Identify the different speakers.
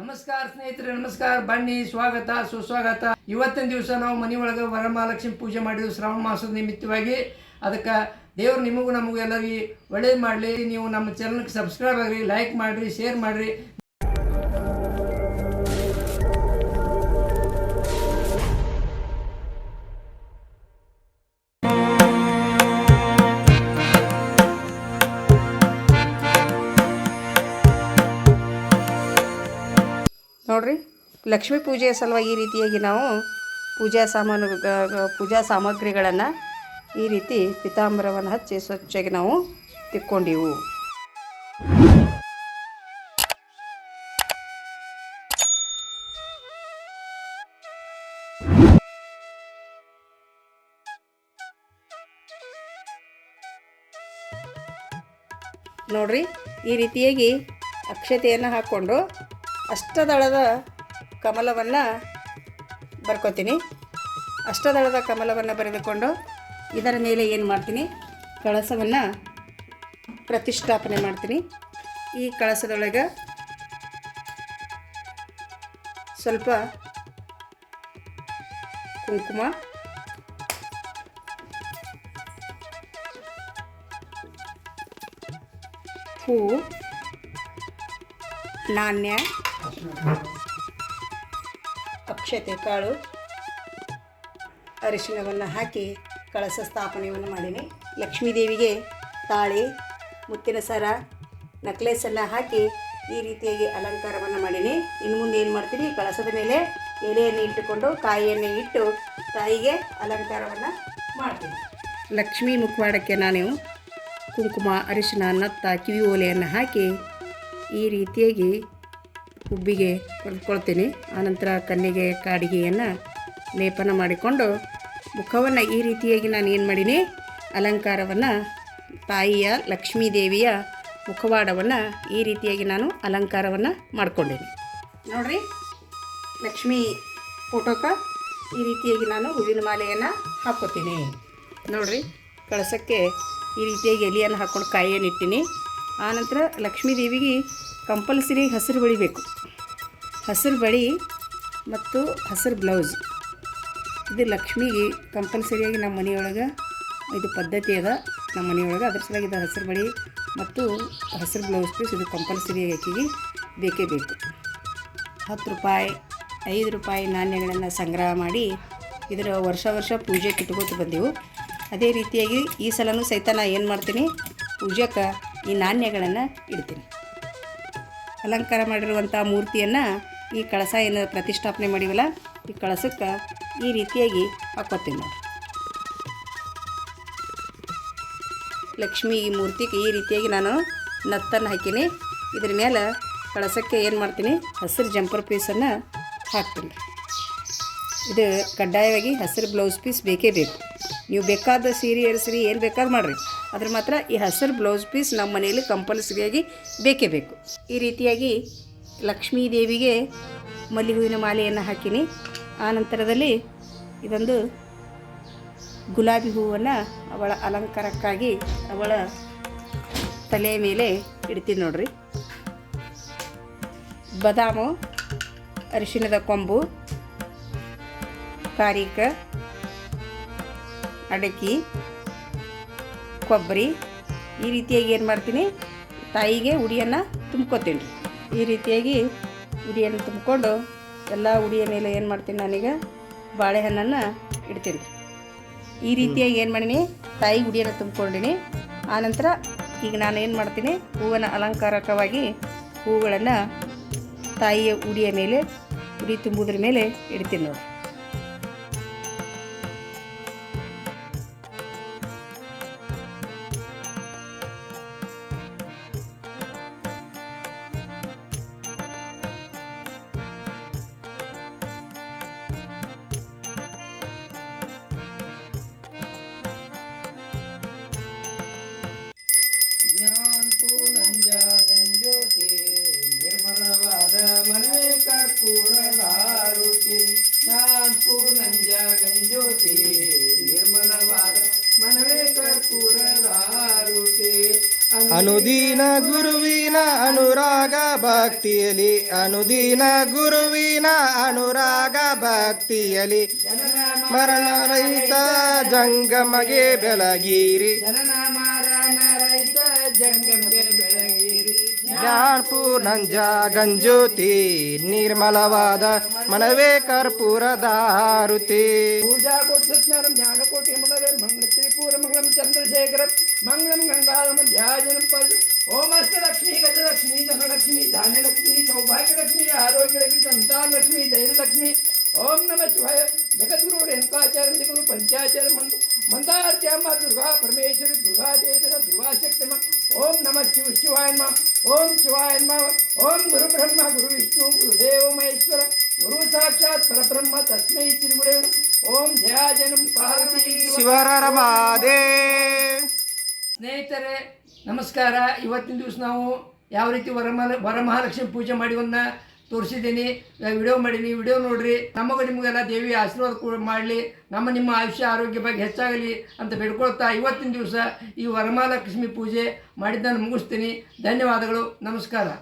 Speaker 1: ನಮಸ್ಕಾರ ಸ್ನೇಹಿತರೆ ನಮಸ್ಕಾರ ಬನ್ನಿ ಸ್ವಾಗತ ಸುಸ್ವಾಗತ ಇವತ್ತಿನ ದಿವಸ ನಾವು ಮನೆಯೊಳಗೆ ವರಮಹಾಲಕ್ಷ್ಮಿ ಪೂಜೆ ಮಾಡಿದ್ವಿ ಶ್ರಾವಣ ಮಾಸದ ನಿಮಿತ್ತವಾಗಿ ಅದಕ್ಕ ದೇವರು ನಿಮಗೂ ನಮಗೂ ಎಲ್ಲರಿಗೂ ಒಳ್ಳೇದು ಮಾಡಲಿ ನೀವು ನಮ್ಮ ಚಾನಲ್ಗೆ ಸಬ್ಸ್ಕ್ರೈಬ್ ಆಗಿರಿ ಲೈಕ್ ಮಾಡಿರಿ ಶೇರ್ ಮಾಡಿರಿ
Speaker 2: ನೋಡ್ರಿ ಲಕ್ಷ್ಮೀ ಪೂಜೆಯ ಸಲುವಾಗಿ ಈ ರೀತಿಯಾಗಿ ನಾವು ಪೂಜಾ ಸಾಮಾನು ಪೂಜಾ ಸಾಮಗ್ರಿಗಳನ್ನು ಈ ರೀತಿ ಪಿತಾಂಬರವನ್ನು ಹಚ್ಚಿ ಸ್ವಚ್ಛಾಗಿ ನಾವು ತಿಕ್ಕೊಂಡೆವು ನೋಡ್ರಿ ಈ ರೀತಿಯಾಗಿ ಅಕ್ಷತೆಯನ್ನು ಹಾಕ್ಕೊಂಡು ಅಷ್ಟದಳದ ಕಮಲವನ್ನು ಬರ್ಕೋತೀನಿ ಅಷ್ಟದಳದ ಕಮಲವನ್ನು ಬರೆದುಕೊಂಡು ಇದರ ಮೇಲೆ ಏನು ಮಾಡ್ತೀನಿ ಕಳಸವನ್ನು ಪ್ರತಿಷ್ಠಾಪನೆ ಮಾಡ್ತೀನಿ ಈ ಕಳಸದೊಳಗೆ ಸ್ವಲ್ಪ ಕುಂಕುಮ ಹೂ ನಾಣ್ಯ ಅಕ್ಷತೆ ಕಾಳು ಅರಿಶಿಣವನ್ನು ಹಾಕಿ ಕಳಸ ಸ್ಥಾಪನೆಯನ್ನು ಮಾಡೀನಿ ಲಕ್ಷ್ಮೀದೇವಿಗೆ ತಾಳಿ ಮುತ್ತಿನ ಸರ ಎಲ್ಲ ಹಾಕಿ ಈ ರೀತಿಯಾಗಿ ಅಲಂಕಾರವನ್ನು ಮಾಡೀನಿ ಇನ್ನು ಮುಂದೆ ಏನು ಮಾಡ್ತೀನಿ ಕಳಸದ ಮೇಲೆ ಎಲೆಯನ್ನು ಇಟ್ಟುಕೊಂಡು ಕಾಯಿಯನ್ನು ಇಟ್ಟು ತಾಯಿಗೆ ಅಲಂಕಾರವನ್ನು ಮಾಡ್ತೀನಿ ಲಕ್ಷ್ಮೀ ಮುಖವಾಡಕ್ಕೆ ನಾನು ಕುಂಕುಮ ಅರಿಶಿನ ನತ್ತ ಕಿವಿ ಓಲೆಯನ್ನು ಹಾಕಿ ಈ ರೀತಿಯಾಗಿ ಹುಬ್ಬಿಗೆ ಕೊಂಡ್ಕೊಳ್ತೀನಿ ಆನಂತರ ಕಣ್ಣಿಗೆ ಕಾಡಿಗೆಯನ್ನು ಲೇಪನ ಮಾಡಿಕೊಂಡು ಮುಖವನ್ನು ಈ ರೀತಿಯಾಗಿ ನಾನು ಏನು ಮಾಡೀನಿ ಅಲಂಕಾರವನ್ನು ತಾಯಿಯ ಲಕ್ಷ್ಮೀ ದೇವಿಯ ಮುಖವಾಡವನ್ನು ಈ ರೀತಿಯಾಗಿ ನಾನು ಅಲಂಕಾರವನ್ನು ಮಾಡ್ಕೊಂಡೇನೆ ನೋಡಿರಿ ಲಕ್ಷ್ಮೀ ಫೋಟೋಕ ಈ ರೀತಿಯಾಗಿ ನಾನು ಹೂವಿನ ಮಾಲೆಯನ್ನು ಹಾಕ್ಕೋತೀನಿ ನೋಡಿರಿ ಕಳಸಕ್ಕೆ ಈ ರೀತಿಯಾಗಿ ಎಲೆಯನ್ನು ಹಾಕ್ಕೊಂಡು ಕಾಯಿಯನ್ನು ಇಟ್ಟೀನಿ ಆನಂತರ ಲಕ್ಷ್ಮೀ ದೇವಿಗೆ ಕಂಪಲ್ಸರಿ ಹಸಿರು ಬೇಕು ಹಸಿರು ಬಳಿ ಮತ್ತು ಹಸಿರು ಬ್ಲೌಸ್ ಇದು ಲಕ್ಷ್ಮಿಗೆ ಕಂಪಲ್ಸರಿಯಾಗಿ ನಮ್ಮ ಮನೆಯೊಳಗೆ ಇದು ಪದ್ಧತಿ ಅದ ನಮ್ಮ ಮನೆಯೊಳಗೆ ಅದ್ರ ಸಲುವಾಗಿ ಇದು ಹಸಿರು ಬಳಿ ಮತ್ತು ಹಸಿರು ಬ್ಲೌಸ್ ಪೀಸ್ ಇದು ಕಂಪಲ್ಸರಿಯಾಗಿ ಆಕೆಗೆ ಬೇಕೇ ಬೇಕು ಹತ್ತು ರೂಪಾಯಿ ಐದು ರೂಪಾಯಿ ನಾಣ್ಯಗಳನ್ನು ಸಂಗ್ರಹ ಮಾಡಿ ಇದರ ವರ್ಷ ವರ್ಷ ಪೂಜೆ ಇಟ್ಕೋತ ಬಂದೆವು ಅದೇ ರೀತಿಯಾಗಿ ಈ ಸಲನೂ ಸಹಿತ ನಾನು ಏನು ಮಾಡ್ತೀನಿ ಪೂಜೆಗೆ ಈ ನಾಣ್ಯಗಳನ್ನು ಇಡ್ತೀನಿ ಅಲಂಕಾರ ಮಾಡಿರುವಂಥ ಮೂರ್ತಿಯನ್ನು ಈ ಕಳಸ ಏನು ಪ್ರತಿಷ್ಠಾಪನೆ ಮಾಡಿವಲ್ಲ ಈ ಕಳಸಕ್ಕೆ ಈ ರೀತಿಯಾಗಿ ಹಾಕೋತೀವಿ ನಾವು ಲಕ್ಷ್ಮಿ ಈ ಮೂರ್ತಿಗೆ ಈ ರೀತಿಯಾಗಿ ನಾನು ನತ್ತನ್ನು ಹಾಕೀನಿ ಇದ್ರ ಮೇಲೆ ಕಳಸಕ್ಕೆ ಏನು ಮಾಡ್ತೀನಿ ಹಸಿರು ಜಂಪರ್ ಪೀಸನ್ನು ಹಾಕ್ತೀನಿ ಇದು ಕಡ್ಡಾಯವಾಗಿ ಹಸಿರು ಬ್ಲೌಸ್ ಪೀಸ್ ಬೇಕೇ ಬೇಕು ನೀವು ಬೇಕಾದ ಸೀರೆ ಏರಿಸ್ರಿ ಏನು ಬೇಕಾದ್ರೂ ಮಾಡಿರಿ ಅದ್ರ ಮಾತ್ರ ಈ ಹಸಿರು ಬ್ಲೌಸ್ ಪೀಸ್ ನಮ್ಮ ಮನೆಯಲ್ಲಿ ಕಂಪಲ್ಸರಿಯಾಗಿ ಬೇಕೇ ಬೇಕು ಈ ರೀತಿಯಾಗಿ ಲಕ್ಷ್ಮೀ ದೇವಿಗೆ ಮಲ್ಲಿ ಹೂವಿನ ಮಾಲೆಯನ್ನು ಹಾಕಿನಿ ಆ ನಂತರದಲ್ಲಿ ಇದೊಂದು ಗುಲಾಬಿ ಹೂವನ್ನು ಅವಳ ಅಲಂಕಾರಕ್ಕಾಗಿ ಅವಳ ತಲೆಯ ಮೇಲೆ ಇಡ್ತೀನಿ ನೋಡ್ರಿ ಬದಾಮು ಅರಿಶಿನದ ಕೊಂಬು ಕಾರಿಕ ಅಡಕಿ ಕೊಬ್ಬರಿ ಈ ರೀತಿಯಾಗಿ ಏನು ಮಾಡ್ತೀನಿ ತಾಯಿಗೆ ಉಡಿಯನ್ನು ತುಂಬ್ಕೋತೀನಿ ಈ ರೀತಿಯಾಗಿ ಉಡಿಯನ್ನು ತುಂಬಿಕೊಂಡು ಎಲ್ಲ ಉಡಿಯ ಮೇಲೆ ಏನು ಮಾಡ್ತೀನಿ ನಾನೀಗ ಬಾಳೆಹಣ್ಣನ್ನು ಇಡ್ತೀನಿ ಈ ರೀತಿಯಾಗಿ ಏನು ಮಾಡೀನಿ ತಾಯಿ ಉಡಿಯನ್ನು ತುಂಬಿಕೊಂಡಿನಿ ಆನಂತರ ಈಗ ನಾನು ಏನು ಮಾಡ್ತೀನಿ ಹೂವನ್ನ ಅಲಂಕಾರಕವಾಗಿ ಹೂಗಳನ್ನು ತಾಯಿಯ ಉಡಿಯ ಮೇಲೆ ಉಡಿ ತುಂಬುದ್ರ ಮೇಲೆ ಇಡ್ತೀನಿ ನೋಡಿ ಅನುದೀನ ಗುರುವಿನ ಅನುರಾಗ ಭಕ್ತಿಯಲಿ ಅನುದೀನ ಗುರುವಿನ ಅನುರಾಗ ಭಕ್ತಿಯಲಿ ಮರಣ ರಹಿತ
Speaker 1: ಜಂಗಮಗೆ ಬೆಳಗಿರಿ ಜ್ಞಾನಪೂರ್ಣಂಜ ಗಂಜೋತಿ ನಿರ್ಮಲವಾದ ಮನವೇ ಕರ್ಪೂರ ದಾರುತಿ ಪೂಜಾ ಕೋಟಿ ಸತ್ಯನಾರಾಯಣ ಕೋಟಿ ಮಂಗಳ ತ್ರಿಪುರ ಮಂಗಳಂ ಚಂದ್ರಶೇಖರ మంగళం గంగాళం ధ్యాజనం పల్లి ఓం అష్టలక్ష్మి గజలక్ష్మి ధనలక్ష్మి ధాన్యలక్ష్మి సౌభాగ్యలక్ష్మి ఆరోగ్యలక్ష్మి సంతానలక్ష్మి ధైర్యలక్ష్మి ఓం నమ శివాయ జగద్గురు రేణుకాచార్య జగద్గురు పంచాచార్య మంద మందార్త్యామ దుర్గా పరమేశ్వరి దుర్గాదేవిత దుర్గాశక్తిమ ఓం నమ శివ శివాయన్మ ఓం శివాయన్మ ఓం గురు బ్రహ్మ గురు విష్ణు గురుదేవ మహేశ్వర గురు సాక్షాత్ పరబ్రహ్మ తస్మై శ్రీ ఓం జయాజనం పార్వతీ శివరమాదే ಸ್ನೇಹಿತರೆ ನಮಸ್ಕಾರ ಇವತ್ತಿನ ದಿವಸ ನಾವು ಯಾವ ರೀತಿ ವರಮಹಾಲ ವರಮಹಾಲಕ್ಷ್ಮಿ ಪೂಜೆ ಮಾಡಿವನ್ನ ತೋರಿಸಿದ್ದೀನಿ ವಿಡಿಯೋ ಮಾಡೀನಿ ವಿಡಿಯೋ ನೋಡ್ರಿ ನಮಗೆ ನಿಮಗೆಲ್ಲ ದೇವಿ ಆಶೀರ್ವಾದ ಕೂಡ ಮಾಡಲಿ ನಮ್ಮ ನಿಮ್ಮ ಆಯುಷ್ಯ ಆರೋಗ್ಯ ಬಗ್ಗೆ ಹೆಚ್ಚಾಗಲಿ ಅಂತ ಬೇಡ್ಕೊಳ್ತಾ ಇವತ್ತಿನ ದಿವಸ ಈ ವರಮಹಾಲಕ್ಷ್ಮಿ ಪೂಜೆ ಮಾಡಿದ್ದನ್ನು ಮುಗಿಸ್ತೀನಿ ಧನ್ಯವಾದಗಳು ನಮಸ್ಕಾರ